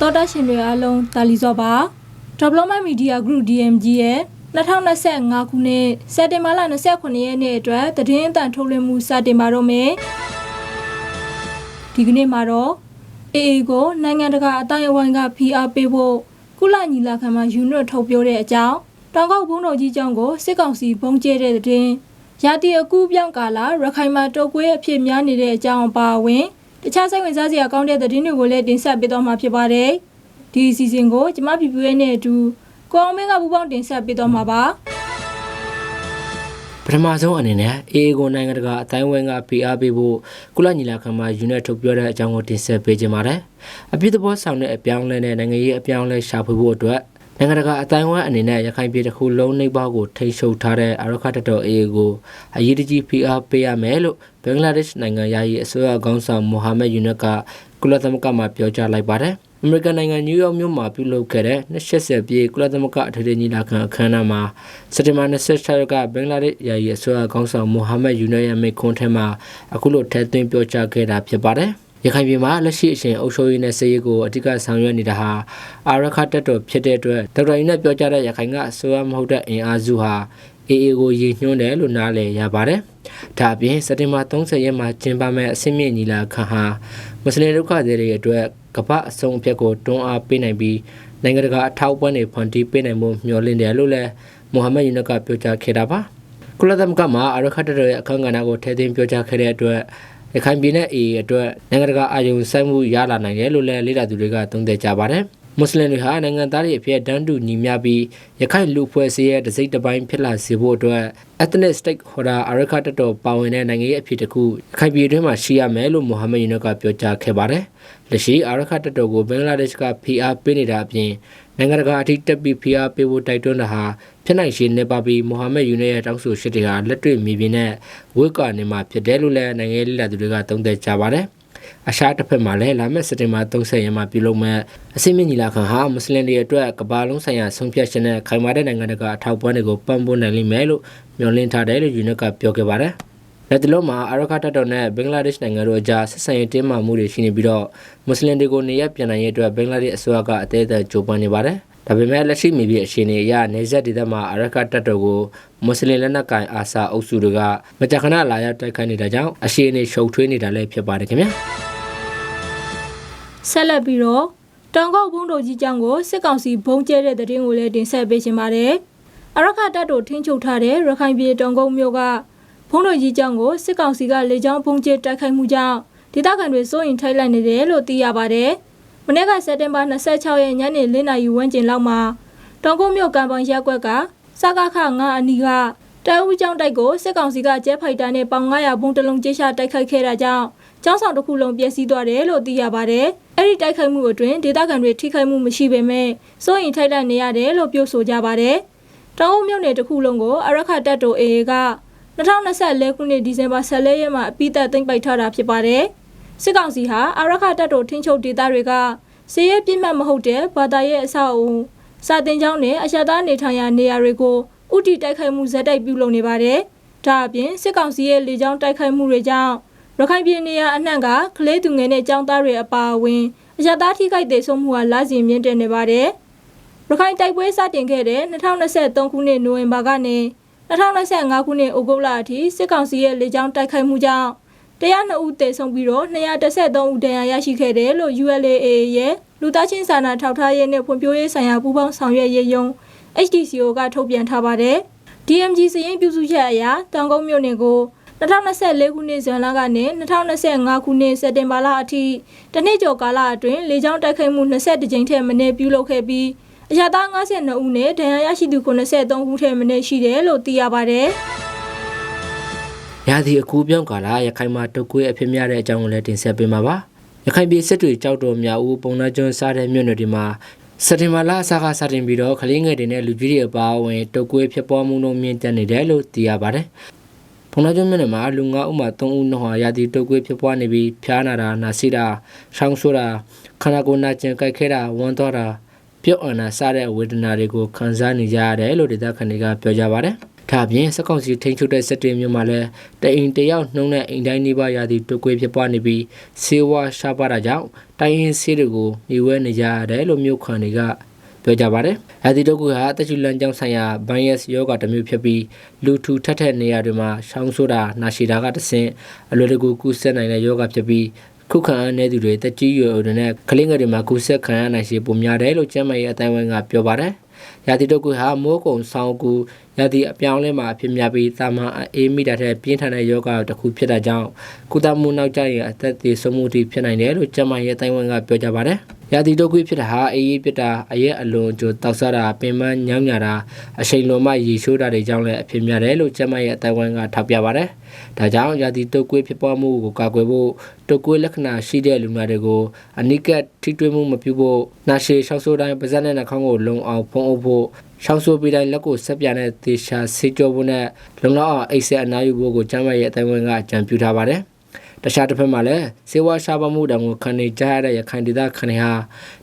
တော်တာရှင်တွေအားလုံးတာလီစောပါ Development Media Group DMG ရဲ့2025ခုနှစ်စက်တင်ဘာလ29ရက်နေ့အတွက်သတင်းအသံထုတ်လွှင့်မှုစတင်ပါတော့မယ်ဒီကနေ့မှာတော့ AA ကိုနိုင်ငံတကာအတိုင်းအဝိုင်းကဖိအားပေးဖို့ကုလညီလာခံမှာယူနွတ်ထုတ်ပြောတဲ့အကြောင်းတောင်ကောက်ဘုံတော်ကြီးကျောင်းကိုစစ်ကောင်စီဘုံကျဲတဲ့တဲ့တင်ရာတီအကူပြောင်းကာလာရခိုင်မှာတုတ်ကွေးအဖြစ်များနေတဲ့အကြောင်းအပါအဝင် တခြားစိတ်ဝင်စားစရာကောင်းတဲ့သတင်းတွေကိုလည်းတင်ဆက်ပေးသွားမှာဖြစ်ပါတယ်ဒီအစီအစဉ်ကိုကျမပြပြရဲ့နဲ့အတူကိုအောင်မင်းကပူပေါင်းတင်ဆက်ပေးသွားမှာပါပထမဆုံးအနေနဲ့ AA ကိုနိုင်ငံတကာအတိုင်းအဝိုင်းက PR ပေးဖို့ကုလညီလာခံမှာ UNED ထုတ်ပြောတဲ့အကြောင်းကိုတင်ဆက်ပေးကြပါမယ်။အပြည့်သဘောဆောင်တဲ့အပြောင်းအလဲနဲ့နိုင်ငံရေးအပြောင်းအလဲရှာဖွေဖို့အတွက် နိုင်ငံတကာအတိုင်းအဝိုင်းအနေနဲ့ရခိုင်ပြည်တစ်ခုလုံးနှိပ်ပေါက်ကိုထိန်းချုပ်ထားတဲ့အာရခတတော် AA ကိုအရေးတကြီး PR ပေးရမယ်လို့ဘင်္ဂလားဒေ့ရှ်နိုင်ငံယာယီအစိုးရခေါင်းဆောင်မိုဟာမက်ယူနက်ကကုလသမဂ္ဂမှာပြောကြားလိုက်ပါတယ်။အမေရိကန်နိုင်ငံနယူးယောက်မြို့မှာပြုလုပ်ခဲ့တဲ့20ပြည့်ကုလသမဂ္ဂအထွေထွေညီလာခံအခမ်းအနားမှာစက်တင်ဘာ26ရက်ကဘင်္ဂလားဒေ့ရှ်ယာယီအစိုးရခေါင်းဆောင်မိုဟာမက်ယူနရဲ့မိန့်ခွန်းထဲမှာအခုလိုထည့်သွင်းပြောကြားခဲ့တာဖြစ်ပါတယ်။ ရခိုင်ပြည်မှာလက်ရှိအချိန်အုပ်ချုပ်ရေးနဲ့စစ်ရေးကိုအဓိကဆောင်ရွက်နေတာဟာအာရခတက်တော်ဖြစ်တဲ့အတွက်ဒေါက်တာယူနဲ့ပြောကြားတဲ့ရခိုင်ကအစိုးရမဟုတ်တဲ့အင်အားစုဟာ AA ကိုရည်ညွှန်းတယ်လို့နားလည်ရပါတယ်။ဒါအပြင်စက်တင်ဘာ30ရက်မှာကျင်းပမယ့်အစင်းမြင့်ညီလာခံဟာမွတ်စလင်ဒုက္ခသည်တွေအတွက်ကပ္ပအဆုံးအဖြတ်ကိုတွန်းအားပေးနိုင်ပြီးနိုင်ငံတကာအထောက်အပံ့တွေဖန်တီးပေးနိုင်မှုမျှော်လင့်တယ်လို့လည်းမိုဟာမက်ယူနက်ကပြောကြားခဲ့တာပါ။ကုလသမဂ္ဂမှာအရခတ်တော်ရဲ့အခမ်းကဏ္ဍကိုထည့်သွင်းပြောကြားခဲ့တဲ့အတွက် ရခိုင်ပြည်နယ် AA အတွက်နိုင်ငံတကာအာရုံစိုက်မှုရလာနိုင်တယ်လို့လည်းလေ့လာသူတွေကသုံးသပ်ကြပါတယ်။ မွတ်စလင်တွေဟာနိုင်ငံသားတွေအဖြစ်တန်းတူညီမျှပြီးရခိုင်လူဖွဲ့စည်းရဲ့တစိမ့်တစ်ပိုင်းဖြစ်လာစေဖို့အတွက် ethnic stakeholder အရခတတော်ပါဝင်တဲ့နိုင်ငံရေးအဖြစ်တစ်ခုရခိုင်ပြည်တွင်းမှာရှိရမယ်လို့မိုဟာမက်ယူနက်ကပြောကြားခဲ့ပါတယ်။လက်ရှိအရခတတော်ကိုဘင်္ဂလားဒေ့ရှ်ကဖိအားပေးနေတာအပြင်နိုင်ငံတကာအထိတက်ပြီးဖိအားပေးဖို့တိုက်တွန်းတာဟာဖြစ်နိုင်ရှိနေပါပြီးမိုဟာမက်ယူနက်ရဲ့တောင်းဆိုချက်တွေဟာလက်တွေ့မြေပြင်နဲ့ဝိကနေမှာဖြစ်တယ်လို့လည်းနိုင်ငံရေးလှသူတွေကသုံးသပ်ကြပါတယ်။ အရှားတစ်ဖက်မှာလည်းလာမယ့်စက်တင်ဘာ30ရက်မှာပြုလုပ်မဲ့အစိမ့်မြင့်ညီလာခံဟာမွတ်စလင်တွေအတွက်ကမ္ဘာလုံးဆိုင်ရာဆုံးဖြတ်ချက်နဲ့ခိုင်မာတဲ့နိုင်ငံတကာအထောက်ပံ့တွေကိုပံ့ပိုးနိုင်လိမ့်မယ်လို့မျှော်လင့်ထားတယ်လို့ယူနက်ကပြောခဲ့ပါတယ်။လက်တလုံးမှာအာရခတ်တော်နဲ့ဘင်္ဂလားဒေ့ရှ်နိုင်ငံတို့အကြားဆက်ဆံရေးတင်းမာမှုတွေရှိနေပြီးတော့မွတ်စလင်တွေကိုနေရပြန်နိုင်ရေးအတွက်ဘင်္ဂလားဒေ့ရှ်အစိုးရကအသေးအသေးကြိုးပမ်းနေပါတယ်။ဒါပေမဲ့လက်ရှိမြေပြင်အခြေအနေအရနေဆက်ဒေသမှာအရကတ်တပ်တော်ကိုမွတ်စလင်လက်နက်ကိုင်အာဆာအုပ်စုတွေကမကြာခဏလာရောက်တိုက်ခိုက်နေတာကြောင့်အခြေအနေရှုပ်ထွေးနေတာလည်းဖြစ်ပါတယ်ခင်ဗျာ။ ဆက်လက်ပြီးတော့တောင်ကောက်ဘုံတော်ကြီးကျောင်းကိုစစ်ကောင်စီဘုံကျဲတဲ့တဲ့တင်ကိုလည်းတင်ဆက်ပေးခြင်းပါတယ်အရခတပ်တော်ထင်းချုပ်ထားတဲ့ရခိုင်ပြည်တောင်ကုန်းမြို့ကဘုံတော်ကြီးကျောင်းကိုစစ်ကောင်စီကလေကြောင်းဘုံကျဲတိုက်ခိုက်မှုကြောင့်ဒေသခံတွေစိုးရင်ထိုက်လိုက်နေတယ်လို့သိရပါတယ်မနေ့ကစက်တင်ဘာ26ရက်ညနေ4နာရီဝန်းကျင်လောက်မှာတောင်ကုန်းမြို့ကံပေါင်ရက်ကွက်ကစကခ9အနီးကတဲဦးကျောင်းတိုက်ကိုစစ်ကောင်စီကကျဲဖိုက်တာနဲ့ပေါင်900ဘုံတလုံးကျဲချတိုက်ခိုက်ခဲ့တာကြောင့် ကျောင်းဆောင်တစ်ခုလုံးပျက်စီးသွားတယ်လို့သိရပါတယ်။အဲ့ဒီတိုက်ခိုက်မှုအတွင်းဒေသခံတွေထိခိုက်မှုမရှိပေမဲ့စိုးရင်ထိုက်တန့်နေရတယ်လို့ပြောဆိုကြပါတယ်။တောင်အုပ်မြို့နယ်တစ်ခုလုံးကိုအရခတက်တို AA က2024ခုနှစ်ဒီဇင်ဘာ14ရက်မှာအပိသက်သိမ်းပိုက်ထားတာဖြစ်ပါတယ်။စစ်ကောင်စီဟာအရခတက်တိုထင်းချုပ်ဒေသတွေကစီးရဲပြစ်မှတ်မဟုတ်တဲ့ဘာသာရေးအဆောက်အဦစာတင်ကျောင်းနဲ့အရှာသားနေထိုင်ရာနေရာတွေကိုဥတီတိုက်ခိုက်မှုဇက်တိုက်ပြုလုပ်နေပါတယ်။ဒါအပြင်စစ်ကောင်စီရဲ့လေကြောင်းတိုက်ခိုက်မှုတွေကြောင့် ရခိုင်ပြည်နေရာအနှံ့ကကလေးသူငယ်နဲ့ចောင်းသားတွေအပါအဝင်အရသားထိခိုက်ဒေဆုံးမှုဟာလစဉ်မြင့်တက်နေပါတယ်။ရခိုင်တိုက်ပွဲစတင်ခဲ့တဲ့2023ခုနှစ်နိုဝင်ဘာကနေ2025ခုနှစ်ဩဂုတ်လအထိစစ်ကောင်စီရဲ့လေကြောင်းတိုက်ခိုက်မှုကြောင့်102ဦးသေဆုံးပြီးတော့213ဦးဒဏ်ရာရရှိခဲ့တယ်လို့ ULAA ရဲ့လူသားချင်းစာနာထောက်ထားရေးနဲ့ဖွံ့ဖြိုးရေးဆိုင်ရာပူးပေါင်းဆောင်ရွက်ရေးယုံ HDCO ကထုတ်ပြန်ထားပါတယ်။ DMG စရင်ပြုစုချက်အရတောင်ကုန်းမြို့နယ်ကို 2024ခုနှစ်ဇွန်လကနေ2025ခုနှစ်စက်တင်ဘာလအထိတနှစ်ကျော်ကာလအတွင်းလေကြောင်းတိုက်ခိုက်မှု22ကြိမ်ထက်မနည်းပြုလုပ်ခဲ့ပြီးအရသား52ဦးနဲ့ဒဏ်ရာရရှိသူ93ဦးထက်မနည်းရှိတယ်လို့သိရပါတယ်။ရာသီအကူပြောင်းကာလရခိုင်မှာတုတ်ကွေးအဖြစ်များတဲ့အကြောင်းကိုလည်းတင်ဆက်ပေးမှာပါ။ရခိုင်ပြည်စစ်တွေကြောက်တော်မြောက်ဦးပုံနာကျွန်းစားတဲ့မြို့နယ်တွေမှာစက်တင်ဘာလအစကစတင်ပြီးတော့ကလေးငယ်တွေနဲ့လူကြီးတွေအပါအဝင်တုတ်ကွေးဖြစ်ပေါ်မှုနှုန်းမြင့်တက်နေတယ်လို့သိရပါတယ်။ ဖုန်လာကျွန်းမြို့နယ်မှာလူငါးဦးမှာ3ဦးနှောဟာရာသီတုပ်ကွေးဖြစ်ပွားနေပြီးဖျားနာတာနာစီတာချောင်းဆိုးတာခန္ဓာကိုယ်နာကျင်ကြိုက်ခဲတာဝမ်းသွားတာပြုတ်အနာစတဲ့ဝေဒနာတွေကိုခံစားနေကြရတယ်လို့ဒေသခံတွေကပြောကြပါတယ်ဒါအပြင်စက်ကောင်စီထိန်းချုပ်တဲ့စစ်တွေမြို့မှာလည်းတအိမ်တယောက်နှုံးတဲ့အိမ်တိုင်းနေပါရာသီတုတ်ကွေးဖြစ်ပွားနေပြီးဆေးဝါးရှားပါတာကြောင့်တိုင်းရင်းဆေးတွေကိုမြေဝဲနေကြရတယ်လို့မြို့ခံတွေက ပြောကြပါတယ်။အဲဒီတုတ်ကွေးဟာအသက်ရှူလမ်းကြောင်းဆိုင်ရာဗိုင်းရပ်စ်ရောဂါတစ်မျိုးဖြစ်ပြီးလူထူထပ်ထပ်နေရာတွေမှာရှောင်းဆိုတာနှာရှည်တာကတဆင့်အလွယ်တကူကူးစက်နိုင်တဲ့ရောဂါဖြစ်ပြီးခုခံအားနည်းသူတွေတက်ကြီးရွယ်တွေနဲ့ကလေးငယ်တွေမှာကူးစက်ခံရနိုင်ခြေပိုများတယ်လို့ကျန်းမာရေးအတိုင်းအဝန်ကပြောပါတယ်။ရာသီတုပ်ကွေးဟာမိုးကုံဆောင်းကူရာသီအပြောင်းလဲမှာဖြစ်များပြီးတာမန်အေးမိတာတဲ့ပြင်းထန်တဲ့ယောဂတစ်ခုဖြစ်တာကြောင့်ကုသမှုနောက်ကျရင်အသက်သေဆုံးမှုတွေဖြစ်နိုင်တယ်လို့ကျန်းမာရေးအတိုင်းအဝန်ကပြောကြပါတယ်။ ရာသီတုပ်ကွေးဖြစ်တာဟာအေးအေးဖြစ်တာအရက်အလွန်ကြိုတောက်ဆတာပင်မညောင်းညာတာအချိန်လွန်မှရေရှိုးတာတွေကြောင့်လည်းအဖြစ်များတယ်လို့ကျန်းမာရေးအတိုင်းအဝန်ကထောက်ပြပါတယ်။ဒါကြောင့်ရာသီတုပ်ကွေးဖြစ်ပွားမှုကိုကာကွယ်ဖို့တုပ်ကွေးလက္ခဏာရှိတဲ့လူနာတွေကိုအနိကထိတွေ့မှုမပြုဖို့နာရှည်ရှောက်ဆိုးတိုင်းပါးစပ်နဲ့နှာခေါင်းကိုလုံအောင်ဖုံးအုပ်ဖို့ရှောက်ဆိုးပြီးတိုင်းလက်ကိုဆက်ပြတဲ့သေချာဆေးကြောဖို့နဲ့လုံလောက်အောင်အိတ်ဆက်အနားယူဖို့ကိုကျန်းမာရေးအတိုင်းအဝန်ကအကြံပြုထားပါတယ်။ တခြားတစ်ဖက်မှာလည်းစေဝါရှားပါမှုတောင်ကိုခံနေကြရတဲ့ရခိုင်ဒေသခံတွေဟာ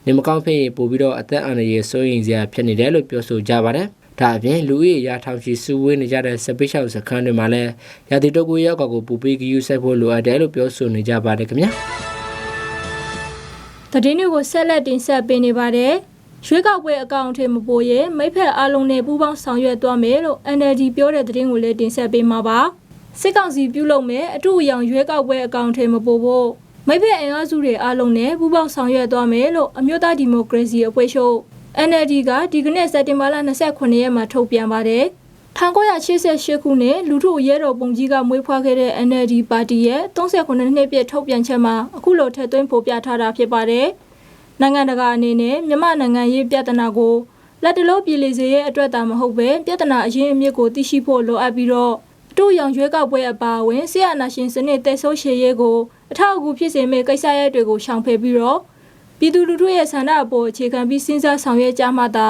နေမကောင်းဖြစ်ရင်ပို့ပြီးတော့အသက်အန္တရာယ်စိုးရိမ်စရာဖြစ်နေတယ်လို့ပြောဆိုကြပါတယ်။ဒါအပြင်လူဦးရေရာထောင်ချီစုဝေးနေကြတဲ့စပိရှောက်စခန်းတွေမှာလည်းရာသီတုပ်ကွေးရောက်ကိုပူပေးကယူဆိုင်ဖို့လိုအပ်တယ်လို့ပြောဆိုနေကြပါတယ်ခင်ဗျာ။သတင်းတွေကိုဆက်လက်တင်ဆက်ပေးနေပါတယ်။ရွေးကောက်ပွဲအကောင့်အထည်မပိုရဲမိဖက်အားလုံးနဲ့ပူးပေါင်းဆောင်ရွက်သွားမယ်လို့ NLD ပြောတဲ့သတင်းကိုလည်းတင်ဆက်ပေးမှာပါ။ စစ်ကောင်စီပြုလုပ်မဲ့အထူးအယောင်ရွေးကောက်ပွဲအကောင့်အထည်မပိုဖို့မိဖက်အင်အားစုတွေအားလုံးနဲ့ပူးပေါင်းဆောင်ရွက်သွားမယ်လို့အမျိုးသားဒီမိုကရေစီအဖွဲ့ချုပ် NLD ကဒီကနေ့စက်တင်ဘာလ29ရက်မှာထုတ်ပြန်ပါတယ်။1988ခုနှစ်လူထုရဲတော်ပုံကြီးကမွေးဖွားခဲ့တဲ့ NLD ပါတီရဲ့38နှစ်ပြည့်ထုတ်ပြန်ချက်မှာအခုလိုထည့်သွင်းဖော်ပြထားတာဖြစ်ပါတယ်။နိုင်ငံတကာအနေနဲ့မြန်မာနိုင်ငံရေးပြဿနာကိုလက်တလို့ပြည်လည်စေရဲ့အတွက်သာမဟုတ်ပဲပြဿနာအရင်းအမြစ်ကိုသိရှိဖို့လိုအပ်ပြီးတော့ အတူရောင်ရွေးကောက်ပွဲအပါအဝင်ဆရာနာရှင်စနစ်တက်ဆိုးရှေရေးကိုအထောက်အကူဖြစ်စေမယ့်ကိစ္စရပ်တွေကိုရှောင်ဖယ်ပြီးတော့ပြည်သူလူထုရဲ့ဆန္ဒအပေါ်အခြေခံပြီးစဉ်းစားဆောင်ရွက်ကြမှသာ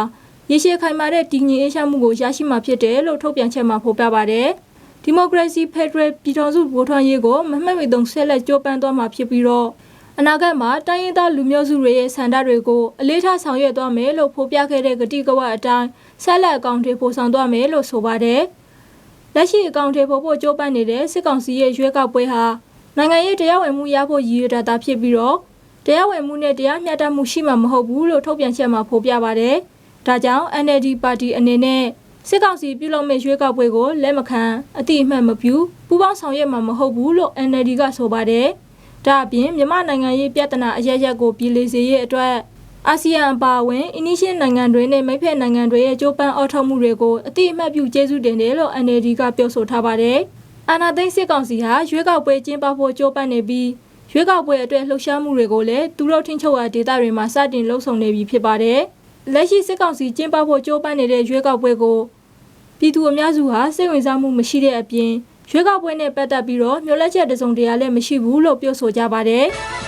ရေရှည်ခိုင်မာတဲ့တည်ငြိမ်အေးချမ်းမှုကိုရရှိမှာဖြစ်တယ်လို့ထုတ်ပြန်ချက်မှာဖော်ပြပါတယ်။ဒီမိုကရေစီဖက်ဒရယ်ပြည်ထောင်စုဗိုလ်ထွန်းရေးကိုမမှတ်မိတုံဆက်လက်ကြိုးပမ်းသွားမှာဖြစ်ပြီးတော့အနာဂတ်မှာတိုင်းရင်းသားလူမျိုးစုတွေရဲ့ဆန္ဒတွေကိုအလေးထားဆောင်ရွက်သွားမယ်လို့ဖော်ပြခဲ့တဲ့ဂတိကဝတ်အတိုင်းဆက်လက်အကောင့်တွေပို့ဆောင်သွားမယ်လို့ဆိုပါတယ်။ လက်ရှိအကောင့်တွေပို့ဖို့ကြိုးပမ်းနေတဲ့စစ်ကောင်စီရဲ့ရွေးကောက်ပွဲဟာနိုင်ငံရေးတရားဝင်မှုရဖို့ရည်ရွယ်တာဖြစ်ပြီးတော့တရားဝင်မှုနဲ့တရားမျှတမှုရှိမှာမဟုတ်ဘူးလို့ထုတ်ပြန်ချက်မှာဖော်ပြပါတယ်။ဒါကြောင့် NLD ပါတီအနေနဲ့စစ်ကောင်စီပြုလုပ်မဲ့ရွေးကောက်ပွဲကိုလက်မခံအတိအမှတ်မပြုပူးပေါင်းဆောင်ရွက်မှာမဟုတ်ဘူးလို့ NLD ကဆိုပါတယ်။ဒါအပြင်မြန်မာနိုင်ငံရေးပြဿနာအရရက်ကိုပြည်လည်စေရေးအတွက် အာဆီယံအပါအဝင်အင်းနီရှင်းနိုင်ငံတွေနဲ့မိဖက်နိုင်ငံတွေရဲ့ကြိုးပမ်းအော်ထုတ်မှုတွေကိုအတိအမှတ်ပြုကျေးဇူးတင်တယ်လို့ NLD ကပြောဆိုထားပါတယ်။အာဏာသိမ်းစစ်ကောင်စီဟာရွေးကောက်ပွဲကျင်းပဖို့ကြိုးပမ်းနေပြီးရွေးကောက်ပွဲအတွက်လှုပ်ရှားမှုတွေကိုလည်းသူတို့ထိန်းချုပ်ရာဒေသတွေမှာစတင်လှုပ်ဆောင်နေပြီဖြစ်ပါတယ်။လက်ရှိစစ်ကောင်စီကျင်းပဖို့ကြိုးပမ်းနေတဲ့ရွေးကောက်ပွဲကိုပြည်သူအများစုဟာစိတ်ဝင်စားမှုမရှိတဲ့အပြင်ရွေးကောက်ပွဲနဲ့ပတ်သက်ပြီးတော့မျှော်လင့်ချက်တစုံတရာလည်းမရှိဘူးလို့ပြောဆိုကြပါတယ်။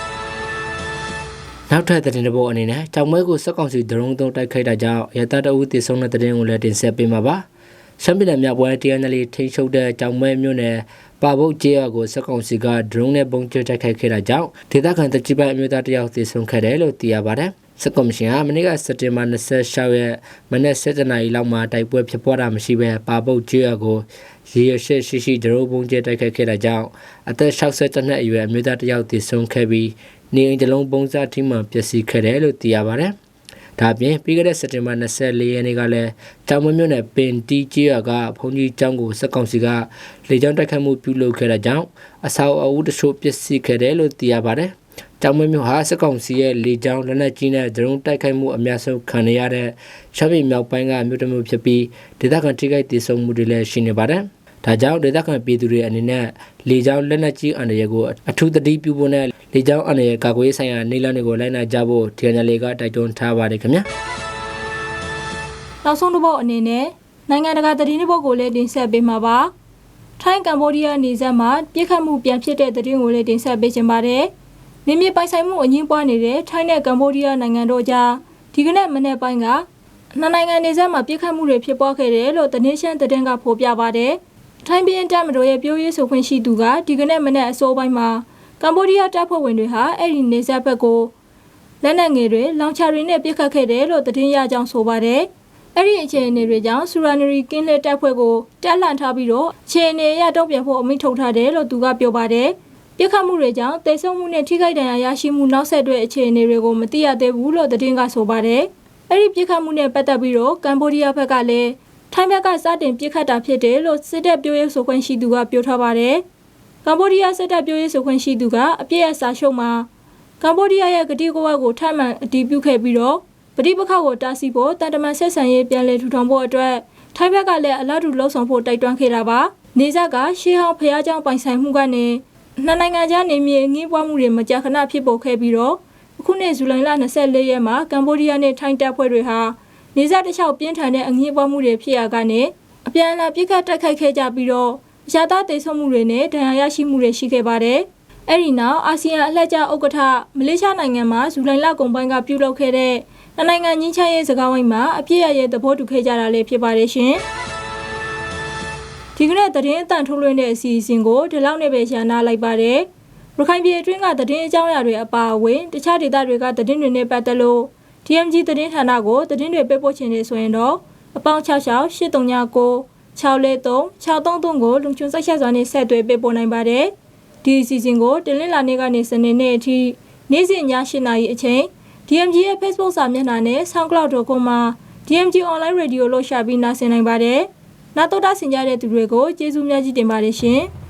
နောက်ထပ်သတင်းတစ်ပုဒ်အနေနဲ့တောင်မဲကိုစက်ကောင်စီဒရုန်းသုံးတိုက်ခိုက်တာကြောင့်ရတတအူးတည်ဆုံးတဲ့သတင်းကိုလည်းတင်ဆက်ပေးမှာပါ။ရှမ်းပြည်နယ်မြောက်ပိုင်း TNL ထိန်းချုပ်တဲ့တောင်မဲမြို့နယ်ပါဘုတ်ကျေးရွာကိုစက်ကောင်စီကဒရုန်းနဲ့ပုံကျတိုက်ခိုက်ခဲ့တာကြောင့်ဒေသခံတချို့ပိုင်းအမျိုးသားတယောက်တည်ဆုံးခဲ့တယ်လို့သိရပါတယ်။စစ်ကော်မရှင်ဟာမနေ့ကစက်တင်ဘာ26ရက်မနေ့7နာရီလောက်မှာတိုက်ပွဲဖြစ်ပွားတာမရှိဘဲပါပုတ်ကျွော်ကိုရေရရှိရှိရှိဒရိုးပုံကျတိုက်ခိုက်ခဲ့တာကြောင့်အသက်62နှစ်အရွယ်အမျိုးသားတစ်ယောက်တည်ဆုံးခဲ့ပြီး နေအိမ်တစ်လုံးပုံစံထိမှန်ပျက်စီးခဲ့တယ်လို့သိရပါတယ်။ဒါပြင်ပြီးခဲ့တဲ့စက်တင်ဘာ24ရက်နေ့ကလည်းတောင်မမြို့နယ်ပင်တီကျွော်ကဘုံကြီးကျောင်းကိုစက်ကောင်စီကလေကြောင်းတိုက်ခိုက်မှုပြုလုပ်ခဲ့တာကြောင့်အဆောက်အဦတချို့ပျက်စီးခဲ့တယ်လို့သိရပါတယ်။တောင်မမြို့ဟာစစ်ကောင်စီရဲ့လေကြောင်းလက်နက်ကြီးနဲ့ဒရုန်းတိုက်ခိုက်မှုအများဆုံးခံရတဲ့ရှမ်းပြည်မြောက်ပိုင်းကမြို့တစ်မြို့ဖြစ်ပြီးဒေသခံထိခိုက်ဒေဆုံးမှုတွေလည်းရှိနေပါတယ်။ဒါကြောင့်ဒေသခံပြည်သူတွေအနေနဲ့လေကြောင်းလက်နက်ကြီးအန္တရာယ်ကိုအထူးသတိပြုဖို့နဲ့ လေကြောင်းအန္တရာယ်ကာကွယ်ဆိုင်ရာနေလန်းတွေကိုလိုက်နာကြဖို့ဒီကနေ့ကတိုက်တွန်းထားပါတယ်ခင်ဗျာ။နောက်ဆုံးတစ်ပုတ်အနေနဲ့နိုင်ငံတကာသတင်းတစ်ပုတ်ကိုလည်းတင်ဆက်ပေးမှာပါ။ထိုင်းကမ္ဘောဒီးယားနေဆက်မှာပြစ်ခတ်မှုပြန်ဖြစ်တဲ့သတင်းကိုလည်းတင်ဆက်ပေးချင်ပါတယ်။နေမြေပိုင်ဆိုင်မှုအငင်းပွားနေတဲ့ထိုင်းနဲ့ကမ္ဘောဒီးယားနိုင်ငံတို့ကြားဒီကနေ့မနေ့ပိုင်းကနှစ်နိုင်ငံနေဆက်မှာပြစ်ခတ်မှုတွေဖြစ်ပွားခဲ့တယ်လို့တနင်္ရှန်သတင်းကဖော်ပြပါတယ်။ထိုင်းပြည်တပ်မတော်ရဲ့ပြောရေးဆိုခွင့်ရှိသူကဒီကနေ့မနေ့အစောပိုင်းမှာ ကမ္ဘောဒီးယားတပ်ဖွဲ့ဝင်တွေဟာအဲ့ဒီနေဆက်ဘက်ကိုလက်နက်ငယ်တွေလောင်ချာတွေနဲ့ပစ်ခတ်ခဲ့တယ်လို့သတင်းရကြောင်းဆိုပါတယ်။အဲ့ဒီအခြေအနေတွေကြောင့်စူရာနရီကင်းလက်တပ်ဖွဲ့ကိုတက်လှန်ထားပြီးတော့အခြေအနေအရတော့ပြန်ဖို့အမိန့်ထုတ်ထားတယ်လို့သူကပြောပါတယ်ပြစ်ခတ်မှုတွေကြောင့်တိတ်ဆုံမှုနဲ့ထိခိုက်ဒဏ်ရာရရှိမှုနောက်ဆက်တွဲအခြေအနေတွေကိုမသိရသေးဘူးလို့သတင်းကဆိုပါတယ်အဲ့ဒီပြစ်ခတ်မှုနဲ့ပတ်သက်ပြီးတော့ကမ်ဘောဒီးယားဘက်ကလည်းထိုင်းဘက်ကစတင်ပြစ်ခတ်တာဖြစ်တယ်လို့စစ်တပ်ပြောရေးဆိုခွင့်ရှိသူကပြောထားပါတယ် ကမ်ဘောဒီးယားစစ်တပ်ပြောရေးဆိုခွင့်ရှိသူကအပြည့်အစာရှုံးမှာကမ်ဘောဒီးယားရဲ့ဂတိကဝတ်ကိုထပ်မံအတည်ပြုခဲ့ပြီးတော့ ပဋိပက္ခကိုတားဆီးဖို့တန်တမန်ဆက်ဆံရေးပြန်လည်ထူထောင်ဖို့အတွက်ထိုင်းဘက်ကလည်းအလားတူလှုံ့ဆော်ဖို့တိုက်တွန်းခဲ့တာပါ။နေဆက်ကရှေးဟောင်းဖျားเจ้าပိုင်ဆိုင်မှုကနေနှစ်နိုင်ငံကြားနေမြေအငင်းပွားမှုတွေမကြာခဏဖြစ်ပေါ်ခဲ့ပြီးတော့အခုနှစ်ဇူလိုင်လ24ရက်မှာကမ်ဘောဒီးယားနဲ့ထိုင်းတပ်ဖွဲ့တွေဟာနေဆက်တစ်လျှောက်ပြင်းထန်တဲ့အငင်းပွားမှုတွေဖြစ်ရာကနေအပြန်အလှန်ပြစ်ခတ်တိုက်ခိုက်ခဲ့ကြပြီးတော့ အရှာသားတိတ်ဆုံးမှုတွေနဲ့ဒဏ်ရာရရှိမှုတွေရှိခဲ့ပါတယ်။အဲ့ဒီနောက်အာဆီယံအလှည့်ကျဥက္ကဋ္ဌမလေးရှားနိုင်ငံမှာဇူလိုင်လကုန်ပိုင်းကပြုလုပ်ခဲ့တဲ့နှစ်နိုင်ငံချင်းချမ်းရေးစကားဝိုင်းမှာအပြည့်အရဲ့သဘောတူခဲ့ကြတာလည်းဖြစ်ပါတယ်ရှင်။ဒီကနေ့သတင်းအတန်ထုတ်လွှင့်တဲ့အစီအစဉ်ကိုဒီလောက်နဲ့ပဲရှာနာလိုက်ပါတယ်။ရခိုင်ပြည်အတွင်းကသတင်းအကြောင်းအရာတွေအပါအဝင်တခြားဒေသတွေကသတင်းတွေနဲ့ပတ်သက်လို့ DMG သတင်းဌာနကိုသတင်းတွေပေးပို့ချင်နေဆိုရင်တော့အပေါင်း66 8339 643 633ကိုလုံချွန်ဆက်ဆက်စွာနဲ့ဆက်သွယ်ပေးပို့နိုင်ပါတယ်။ဒီအစီအစဉ်ကိုတင်လင်းလာနေ့ကနေစနေနေ့အထိနေ့စဉ်ည7:00နာရီအချိန် DMG ရဲ့ Facebook စာမျက်နှာနဲ့ SoundCloud.com မှာ DMG Online Radio လို့ရှာပြီးနားဆင်နိုင်ပါတယ်။နောက်တော့တာဆင်ကြတဲ့သူတွေကိုကျေးဇူးများကြီးတင်ပါတယ်ရှင်။